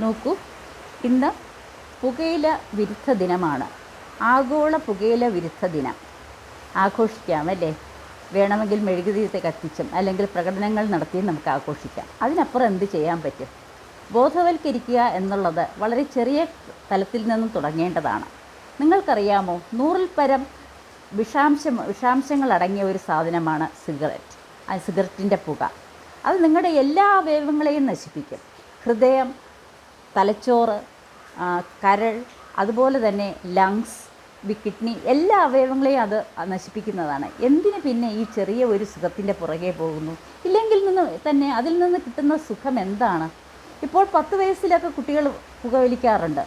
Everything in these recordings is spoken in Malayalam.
നോക്കൂ. ഇന്ന് പുകയില വിരുദ്ധ ദിനമാണ്. ആഗോള പുകയില വിരുദ്ധ ദിനം. ആഘോഷിക്കാം അല്ലേ വേണമെങ്കിൽ മെഴുകുതിരിത്തെ കത്തിച്ചും അല്ലെങ്കിൽ പ്രകടനങ്ങൾ നടത്തിയും നമുക്ക് ആഘോഷിക്കാം. അതിനപ്പുറം എന്ത് ചെയ്യാൻ പറ്റും? ബോധവൽക്കരിക്കുക എന്നുള്ളത് വളരെ ചെറിയ തലത്തിൽ നിന്നും തുടങ്ങേണ്ടതാണ്. നിങ്ങൾക്കറിയാമോ? നൂറിൽ പരം വിഷാംശം വിഷാംശങ്ങൾ അടങ്ങിയ ഒരു സാധനമാണ് സിഗരറ്റ്. ആ സിഗരറ്റിന്റെ പുക. അത് നിങ്ങളുടെ എല്ലാ അവയവങ്ങളെയും നശിപ്പിക്കും. ഹൃദയം തലച്ചോറ് കരൾ അതുപോലെ തന്നെ ലങ്സ് കിഡ്നി എല്ലാ അവയവങ്ങളെയും അത് നശിപ്പിക്കുന്നതാണ്. എന്തിന് പിന്നെ ഈ ചെറിയ ഒരു സുഖത്തിന്റെ പുറകെ പോകുന്നു? ഇല്ലെങ്കിൽ നിന്ന് തന്നെ അതിൽ നിന്ന് കിട്ടുന്ന സുഖം എന്താണ്? ഇപ്പോൾ പത്ത് വയസ്സിലൊക്കെ കുട്ടികൾ പുകവലിക്കാറുണ്ട്.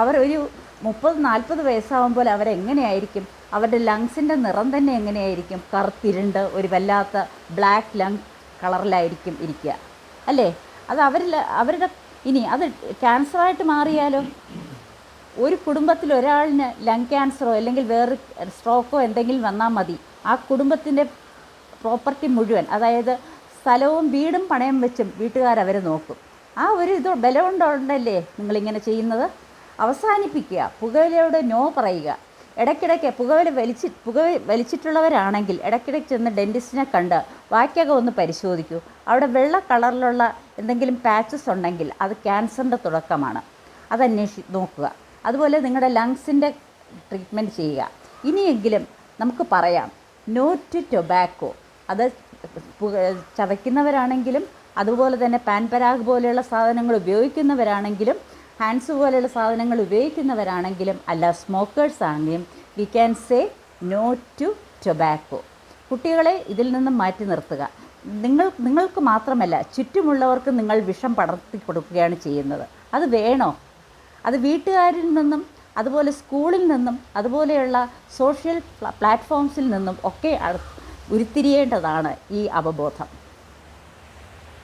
അവർ ഒരു മുപ്പത് നാൽപ്പത് വയസ്സാകുമ്പോൾ അവരെങ്ങനെയായിരിക്കും? അവരുടെ ലങ്സിന്റെ നിറം തന്നെ എങ്ങനെയായിരിക്കും? കറുത്തിരുണ്ട് ഒരു വല്ലാത്ത ബ്ലാക്ക് ലങ് കളറിലായിരിക്കും ഇരിക്കുക. അല്ലേ? അത് അവരിൽ അവരുടെ ഇനി അത് ക്യാൻസറായിട്ട് മാറിയാലോ? ഒരു കുടുംബത്തിൽ ഒരാളിന് ലങ് ക്യാൻസറോ അല്ലെങ്കിൽ വേറെ സ്ട്രോക്കോ എന്തെങ്കിലും വന്നാൽ മതി. ആ കുടുംബത്തിന്റെ പ്രോപ്പർട്ടി മുഴുവൻ അതായത് സ്ഥലവും വീടും പണയം വെച്ചും വീട്ടുകാരവരെ നോക്കും. ആ ഒരു ഇത് ബലമുണ്ടല്ലേ നിങ്ങളിങ്ങനെ ചെയ്യുന്നത്? അവസാനിപ്പിക്കുക പുകയിലയോട് നോ പറയുക. ഇടയ്ക്കിടയ്ക്ക് പുകവലി വലിച്ച് പുക വലിച്ചിട്ടുള്ളവരാണെങ്കിൽ ഇടയ്ക്കിടയ്ക്ക് ചെന്ന് ഡെന്റിസ്റ്റിനെ കണ്ട് വായ്ക്കകം ഒന്ന് പരിശോധിക്കൂ. അവിടെ വെള്ള കളറിലുള്ള എന്തെങ്കിലും പാച്ചസ് ഉണ്ടെങ്കിൽ അത് ക്യാൻസറിന്റെ തുടക്കമാണ്. അത് നോക്കുക. അതുപോലെ നിങ്ങളുടെ ലങ്സിന്റെ ട്രീറ്റ്മെന്റ് ചെയ്യുക. ഇനിയെങ്കിലും നമുക്ക് പറയാം നോ ടു ടൊബാക്കോ അത് പുക ചവയ്ക്കുന്നവരാണെങ്കിലും അതുപോലെ തന്നെ പാൻ പരാഗ് പോലെയുള്ള സാധനങ്ങൾ ഉപയോഗിക്കുന്നവരാണെങ്കിലും ഹാൻഡ്സ് പോലെയുള്ള സാധനങ്ങൾ ഉപയോഗിക്കുന്നവരാണെങ്കിലും അല്ല സ്മോക്കേഴ്സ് ആണെങ്കിലും we can say no to tobacco കുട്ടികളെ ഇതിൽ നിന്നും മാറ്റി നിർത്തുക. നിങ്ങൾ നിങ്ങൾക്ക് മാത്രമല്ല ചുറ്റുമുള്ളവർക്ക് നിങ്ങൾ വിഷം പടർത്തി കൊടുക്കുകയാണ് ചെയ്യുന്നത്. അത് വേണോ? അത് വീട്ടുകാരിൽ നിന്നും അതുപോലെ സ്കൂളിൽ നിന്നും അതുപോലെയുള്ള സോഷ്യൽ പ്ലാറ്റ്ഫോംസിൽ നിന്നും ഒക്കെ ഉരുത്തിരിയേണ്ടതാണ് ഈ അവബോധം.